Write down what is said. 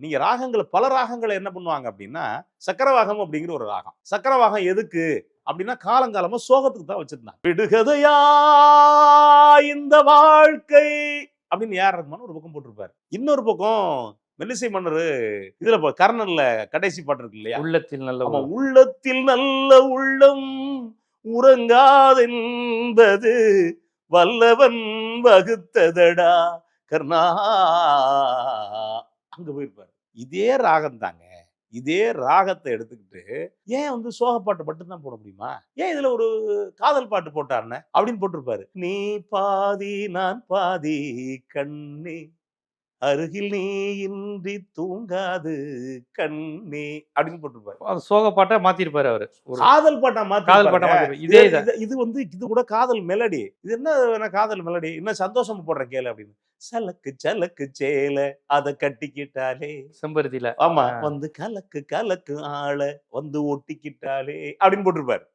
நீங்க ராகங்களை பல ராகங்களை என்ன பண்ணுவாங்க அப்படின்னா சக்கரவாகம் அப்படிங்கிற ஒரு ராகம். சக்கரவாகம் எதுக்கு? அப்படின்னா காலங்காலமா சோகத்துக்கு தான் வச்சிருந்தாங்க. விடுகதையா இந்த வாழ்க்கை அப்படின்னு ஏஆர் ரஹ்மான் ஒரு பக்கம் போட்டிருப்பாரு. இன்னொரு பக்கம் மெல்லிசை மன்னர் இதுல கர்ணன்ல கடைசி பாட்டு இருக்கு இல்லையா? உள்ளத்தில் நல்ல. உள்ளத்தில் நல்ல உள்ளம் உறங்காதென்பது வல்லவன் வகுத்ததடா கர்ணா. அங்க போயிருப்பார் இதே ராகம் தாங்க. இதே ராகத்தை எடுத்துக்கிட்டு ஏன் வந்து சோக பாட்டு மட்டும்தான் போட முடியுமா? ஏன் இதுல ஒரு காதல் பாட்டு போட்டாருன்னு? அப்படின்னு போட்டிருப்பாரு. நீ பாதி நான் பாதி கண்ணே அருகில் நீ இன்றி தூங்காது கண்ணே அப்படின்னு போட்டிருப்பாரு. அது சோக பாட்டா மாத்திருப்பாரு அவரு. காதல் பாட்டா மாத்தி காதல் பாட்டா. இதே இது- வந்து இது கூட காதல் மெலடி. இது என்ன காதல் மெலடி? இன்னும் சந்தோஷமா போடுற கேளு அப்படின்னு. சலக்கு சலக்கு சேல அத கட்டிக்கிட்டாலே. செம்பருத்தியில. ஆமா. வந்து கலக்கு கலக்கு ஆள வந்து ஒட்டிக்கிட்டாலே அப்படின்னு போட்டிருப்பாரு.